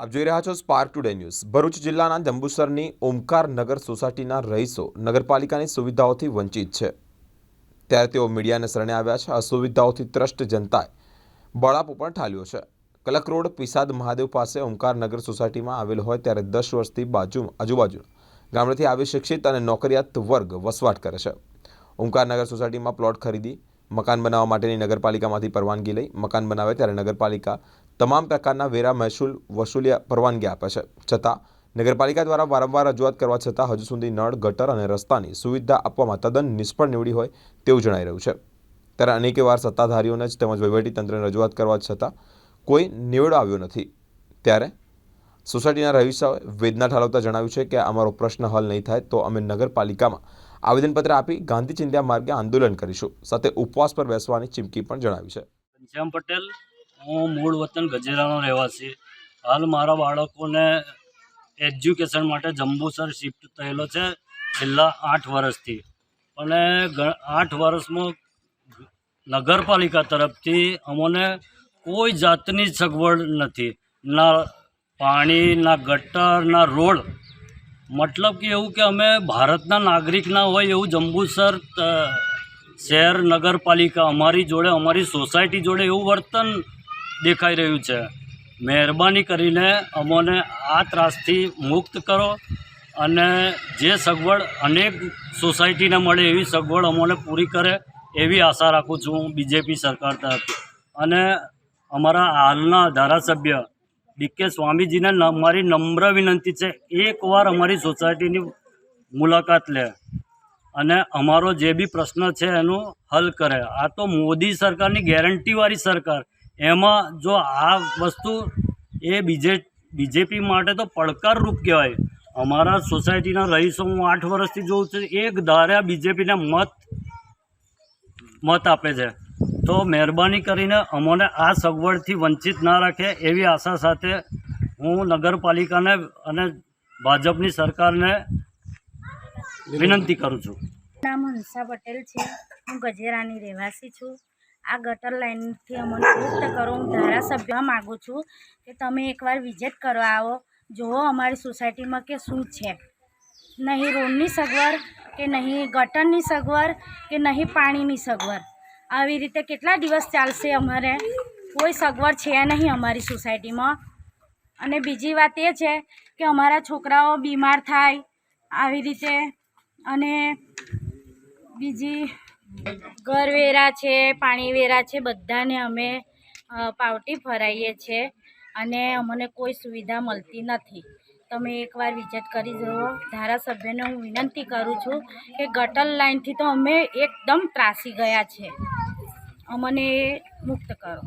આપ જોઈ રહ્યા છો સ્પાર્ક ટુડે ન્યૂઝ ભરૂચ જિલ્લાના જંબુસરની ઓમકાર નગર સોસાયટીના રહીશો નગરપાલિકાની સુવિધાઓથી વંચિત છે. ત્યારે તેઓ મીડિયાને શરણે આવ્યા છે. આ સુવિધાઓથી ત્રસ્ત જનતાએ બળાપો પણ ઠાલ્યો છે. કલક રોડ પિસાદ મહાદેવ પાસે ઓમકાર નગર સોસાયટીમાં આવેલ હોય ત્યારે દસ વર્ષથી બાજુ આજુબાજુ ગામડેથી આવી શિક્ષિત અને નોકરિયાત વર્ગ વસવાટ કરે છે. ઓમકાર નગર સોસાયટીમાં પ્લોટ ખરીદી, મકાન બનાવવા માટેની નગરપાલિકામાંથી પરવાનગી લઈ મકાન બનાવે ત્યારે નગરપાલિકા તમામ પ્રકારના વેરા મહેસૂલ વસૂલી પરવાનગી આપે છે. છતાં, નગરપાલિકા દ્વારા વારંવાર રજૂઆત કરવા છતાં હજુ સુધી નળ, ગટર અને રસ્તાની સુવિધા આપવામાં તદ્દન નિષ્ફળ નીવડી હોય તેવું જણાઈ રહ્યું છે. ત્યારે અનેક વાર સત્તાધારીઓને જ તેમજ વહીવટીતંત્રને રજૂઆત કરવા છતાં કોઈ નિવેડો આવ્યો નથી. ત્યારે સોસાયટીના રહીશોએ વેદના ઠાલવતા જણાવ્યું છે કે અમારો પ્રશ્ન હલ નહીં થાય તો અમે નગરપાલિકામાં આવેદનપત્ર આપી ગાંધી ચિંધ્યા માર્ગે આંદોલન કરીશું. સાથે ઉપવાસ પર બેસવાની ચીમકી પણ જણાવી છે. ઘનશ્યામ પટેલ હું મૂળ વતન ગજેરાનો રહેવાસી. હાલ મારા બાળકોને એજ્યુકેશન માટે જંબુસર શિફ્ટ થયેલો છે છેલ્લા આઠ વર્ષથી. અને આઠ વર્ષમાં નગરપાલિકા તરફથી અમને કોઈ જાતની સગવડ નથી. ના પાણી, ના ગટર, ના રોડ. મતલબ કે એવું કે અમે ભારતના નાગરિક ના હોય એવું જંબુસર શહેર, નગરપાલિકા અમારી જોડે, અમારી સોસાયટી જોડે એવું વર્તન દેખાઈ રહ્યું છે. મહેરબાની કરીને અમોને આ ત્રાસથી મુક્ત કરો અને જે સગવડ અનેક સોસાયટીને મળે એવી સગવડ અમોને પૂરી કરે એવી આશા રાખું છું હું બીજેપી સરકાર તરફથી. અને અમારા હાલના ધારાસભ્ય ડીકે સ્વામીજીને મારી નમ્ર વિનંતી છે, એકવાર અમારી સોસાયટીની મુલાકાત લે અને અમારો જે બી પ્રશ્ન છે એનું હલ કરે. આ તો મોદી સરકારની ગેરંટીવાળી સરકાર એમાં જો આ વસ્તુ એ બીજે બીજેપી માટે તો પડકારરૂપ કહેવાય. અમારા સોસાયટીના રહીશો હું આઠ વર્ષથી જોઉં છું, એક ધાર્યા બીજેપીને મત મત આપે છે. તો મહેરબાની કરીને અમોને આ સગવડથી વંચિત ના રાખે એવી આશા સાથે હું નગરપાલિકાને અને ભાજપની સરકારને વિનંતી કરું છું. નામ હંસા પટેલ છે. હું ગજેરાની રહેવાસી છું. આ ગટર લાઇનથી અમને મુક્ત કરો, હું ધારાસભ્ય માગું છું કે તમે એકવાર વિઝિટ કરવા આવો. જુઓ અમારી સોસાયટીમાં કે શું છે. નહીં રોડની સગવડ કે નહીં ગટરની સગવડ કે નહીં પાણીની સગવડ. આવી રીતે કેટલા દિવસ ચાલશે અમારે? કોઈ સગવડ છે નહીં અમારી સોસાયટીમાં. અને બીજી વાત એ છે કે અમારા છોકરાઓ બીમાર થાય આવી રીતે. અને બીજી ઘરવેરા છે પાણીવેરા છે, બધાને અમે પાવટી ફરાઈએ છીએ અને અમને કોઈ સુવિધા મળતી નથી. તમે એકવાર વિઝિટ કરી જુઓ. ધારાસભ્યને હું વિનંતી કરું છું કે ગટર લાઇનથી તો અમે એકદમ ત્રાસી ગયા છે. અમને મુક્ત કરો.